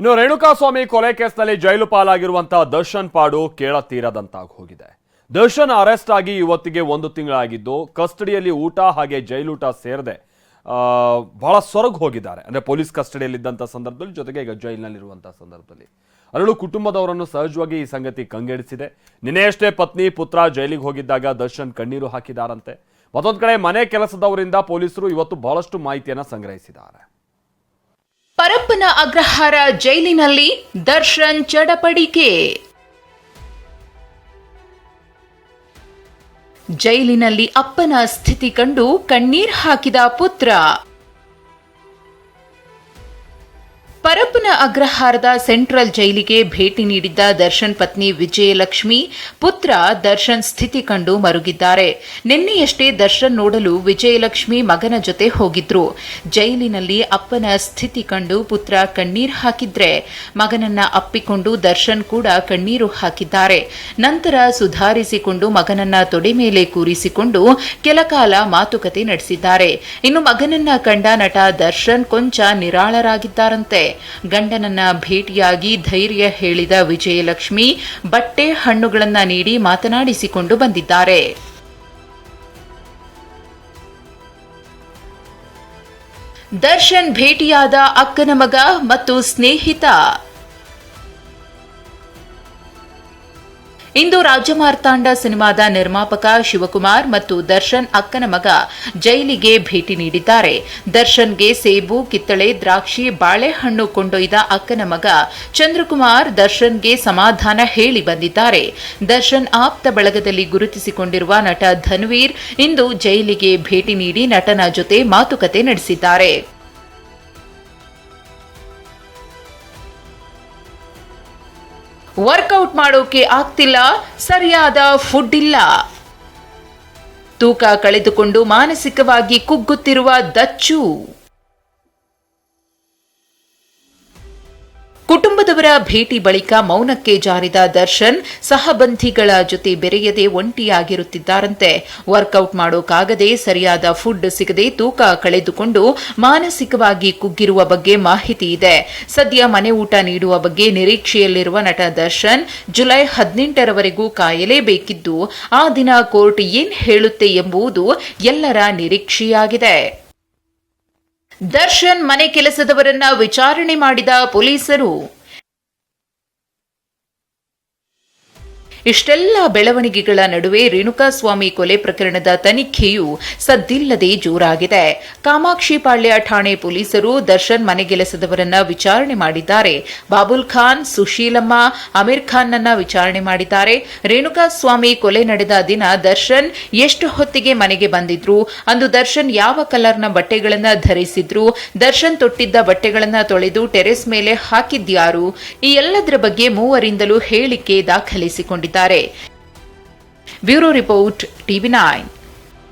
ಇನ್ನು ರೇಣುಕಾಸ್ವಾಮಿ ಕೊಲೆ ಕೇಸ್ನಲ್ಲಿ ಜೈಲು ಪಾಲಾಗಿರುವಂತಹ ದರ್ಶನ್ ಪಾಡು ಕೇಳತೀರದಂತಾಗಿ ಹೋಗಿದೆ. ದರ್ಶನ್ ಅರೆಸ್ಟ್ ಆಗಿ ಇವತ್ತಿಗೆ ಒಂದು ತಿಂಗಳಾಗಿದ್ದು ಕಸ್ಟಡಿಯಲ್ಲಿ ಊಟ ಹಾಗೆ ಜೈಲೂಟ ಸೇರದೆ ಬಹಳ ಸೊರಗು ಹೋಗಿದ್ದಾರೆ. ಅಂದ್ರೆ ಪೊಲೀಸ್ ಕಸ್ಟಡಿಯಲ್ಲಿದ್ದಂಥ ಸಂದರ್ಭದಲ್ಲಿ ಜೊತೆಗೆ ಈಗ ಜೈಲಿನಲ್ಲಿರುವಂತಹ ಸಂದರ್ಭದಲ್ಲಿ. ಅರಳು ಕುಟುಂಬದವರನ್ನು ಸಹಜವಾಗಿ ಈ ಸಂಗತಿ ಕಂಗೆಡಿಸಿದೆ. ನಿನ್ನೆಯಷ್ಟೇ ಪತ್ನಿ, ಪುತ್ರ ಜೈಲಿಗೆ ಹೋಗಿದ್ದಾಗ ದರ್ಶನ್ ಕಣ್ಣೀರು ಹಾಕಿದಾರಂತೆ. ಮತ್ತೊಂದು ಕಡೆ ಮನೆ ಕೆಲಸದವರಿಂದ ಪೊಲೀಸರು ಇವತ್ತು ಬಹಳಷ್ಟು ಮಾಹಿತಿಯನ್ನು ಸಂಗ್ರಹಿಸಿದ್ದಾರೆ. ಪರಪ್ಪನ ಅಗ್ರಹಾರ ಜೈಲಿನಲ್ಲಿ ದರ್ಶನ್ ಚಡಪಡಿಕೆ. ಜೈಲಿನಲ್ಲಿ ಅಪ್ಪನ ಸ್ಥಿತಿ ಕಂಡು ಕಣ್ಣೀರ್ ಹಾಕಿದ ಪುತ್ರ. ಪರಪ್ಪನ ಅಗ್ರಹಾರದ ಸೆಂಟ್ರಲ್ ಜೈಲಿಗೆ ಭೇಟಿ ನೀಡಿದ್ದ ದರ್ಶನ್ ಪತ್ನಿ ವಿಜಯಲಕ್ಷ್ಮಿ ಪುತ್ರ ದರ್ಶನ್ ಸ್ಥಿತಿ ಕಂಡು ಮರುಗಿದ್ದಾರೆ. ನಿನ್ನೆಯಷ್ಟೇ ದರ್ಶನ್ ನೋಡಲು ವಿಜಯಲಕ್ಷ್ಮಿ ಮಗನ ಜೊತೆ ಹೋಗಿದ್ರು. ಜೈಲಿನಲ್ಲಿ ಅಪ್ಪನ ಸ್ಥಿತಿ ಕಂಡು ಪುತ್ರ ಕಣ್ಣೀರು ಹಾಕಿದ್ರೆ, ಮಗನನ್ನ ಅಪ್ಪಿಕೊಂಡು ದರ್ಶನ್ ಕೂಡ ಕಣ್ಣೀರು ಹಾಕಿದ್ದಾರೆ. ನಂತರ ಸುಧಾರಿಸಿಕೊಂಡು ಮಗನನ್ನ ತೊಡೆ ಮೇಲೆ ಕೂರಿಸಿಕೊಂಡು ಕೆಲಕಾಲ ಮಾತುಕತೆ ನಡೆಸಿದ್ದಾರೆ. ಇನ್ನು ಮಗನನ್ನ ಕಂಡ ನಟ ದರ್ಶನ್ ಕೊಂಚ ನಿರಾಳರಾಗಿದ್ದಾರಂತೆ. ಗಂಡನನ್ನ ಭೇಟಿಯಾಗಿ ಧೈರ್ಯ ಹೇಳಿದ ವಿಜಯಲಕ್ಷ್ಮಿ ಬಟ್ಟೆ ಹಣ್ಣುಗಳನ್ನ ನೀಡಿ ಮಾತನಾಡಿಸಿಕೊಂಡು ಬಂದಿದ್ದಾರೆ. ದರ್ಶನ್ ಭೇಟಿಯಾದ ಅಕ್ಕನ ಮಗ ಮತ್ತು ಸ್ನೇಹಿತ. ಇಂದು ರಾಜ್ಯಮಾರ್ತಾಂಡ ಸಿನಿಮಾದ ನಿರ್ಮಾಪಕ ಶಿವಕುಮಾರ್ ಮತ್ತು ದರ್ಶನ್ ಅಕ್ಕನ ಮಗ ಜೈಲಿಗೆ ಭೇಟಿ ನೀಡಿದ್ದಾರೆ. ದರ್ಶನ್ಗೆ ಸೇಬು, ಕಿತ್ತಳೆ, ದ್ರಾಕ್ಷಿ, ಬಾಳೆಹಣ್ಣು ಕೊಂಡೊಯ್ದ ಅಕ್ಕನ ಮಗ ಚಂದ್ರಕುಮಾರ್ ದರ್ಶನ್ಗೆ ಸಮಾಧಾನ ಹೇಳಿ ಬಂದಿದ್ದಾರೆ. ದರ್ಶನ್ ಆಪ್ತ ಬಳಗದಲ್ಲಿ ಗುರುತಿಸಿಕೊಂಡಿರುವ ನಟ ಧನ್ವೀರ್ ಇಂದು ಜೈಲಿಗೆ ಭೇಟಿ ನೀಡಿ ನಟನ ಜೊತೆ ಮಾತುಕತೆ ನಡೆಸಿದ್ದಾರೆ. ವರ್ಕೌಟ್ ಮಾಡೋಕೆ ಆಗ್ತಿಲ್ಲ ಸರಿಯಾದ ಫುಡ್ ಇಲ್ಲ. ತೂಕ ಕಳೆದುಕೊಂಡು ಮಾನಸಿಕವಾಗಿ ಕುಗ್ಗುತ್ತಿರುವ ದಚ್ಚು. ಕುಟುಂಬದವರ ಭೇಟಿ ಬಳಿಕ ಮೌನಕ್ಕೆ ಜಾರಿದ ದರ್ಶನ್ ಸಹಬಂಧಿಗಳ ಜೊತೆ ಬೆರೆಯದೆ ಒಂಟಿಯಾಗಿರುತ್ತಿದ್ದಾರಂತೆ. ವರ್ಕೌಟ್ ಮಾಡೋಕ್ಕಾಗದೆ ಸರಿಯಾದ ಫುಡ್ ಸಿಗದೆ ತೂಕ ಕಳೆದುಕೊಂಡು ಮಾನಸಿಕವಾಗಿ ಕುಗ್ಗಿರುವ ಬಗ್ಗೆ ಮಾಹಿತಿ ಇದೆ. ಸದ್ಯ ಮನೆ ಊಟ ನೀಡುವ ಬಗ್ಗೆ ನಿರೀಕ್ಷೆಯಲ್ಲಿರುವ ನಟ ದರ್ಶನ್ ಜುಲೈ ಹದಿನೆಂಟರವರೆಗೂ ಕಾಯಲೇಬೇಕಿದ್ದು, ಆ ದಿನ ಕೋರ್ಟ್ ಏನ್ ಹೇಳುತ್ತೆ ಎಂಬುದು ಎಲ್ಲರ ನಿರೀಕ್ಷೆಯಾಗಿದೆ. ದರ್ಶನ್ ಮನೆ ಕೆಲಸದವರನ್ನ ವಿಚಾರಣೆ ಮಾಡಿದ ಪೊಲೀಸರು. ಇಷ್ಟೆಲ್ಲ ಬೆಳವಣಿಗೆಗಳ ನಡುವೆ ರೇಣುಕಾಸ್ವಾಮಿ ಕೊಲೆ ಪ್ರಕರಣದ ತನಿಖೆಯು ಸದ್ದಿಲ್ಲದೆ ಜೋರಾಗಿದೆ. ಕಾಮಾಕ್ಷಿಪಾಳ್ಯ ಠಾಣೆ ಪೊಲೀಸರು ದರ್ಶನ್ ಮನೆಗೆಲಸದವರನ್ನ ವಿಚಾರಣೆ ಮಾಡಿದ್ದಾರೆ. ಬಾಬುಲ್ ಖಾನ್, ಸುಶೀಲಮ್ಮ, ಅಮೀರ್ ಖಾನ್ನನ್ನ ವಿಚಾರಣೆ ಮಾಡಿದ್ದಾರೆ. ರೇಣುಕಾಸ್ವಾಮಿ ಕೊಲೆ ನಡೆದ ದಿನ ದರ್ಶನ್ ಎಷ್ಟು ಹೊತ್ತಿಗೆ ಮನೆಗೆ ಬಂದಿದ್ರು? ಅಂದು ದರ್ಶನ್ ಯಾವ ಕಲರ್ನ ಬಟ್ಟೆಗಳನ್ನ ಧರಿಸಿದ್ರು? ದರ್ಶನ್ ತೊಟ್ಟಿದ್ದ ಬಟ್ಟೆಗಳನ್ನ ತೊಳೆದು ಟೆರೆಸ್ ಮೇಲೆ ಹಾಕಿದ್ಯಾರು? ಈ ಎಲ್ಲದರ ಬಗ್ಗೆ ಮೂವರಿಂದಲೂ ಹೇಳಿಕೆ ದಾಖಲಿಸಿಕೊಂಡಿದ್ದಾರೆ ಬ್ಯೂರೋ ರಿಪೋರ್ಟ್ ಟಿವಿ ನೈನ್.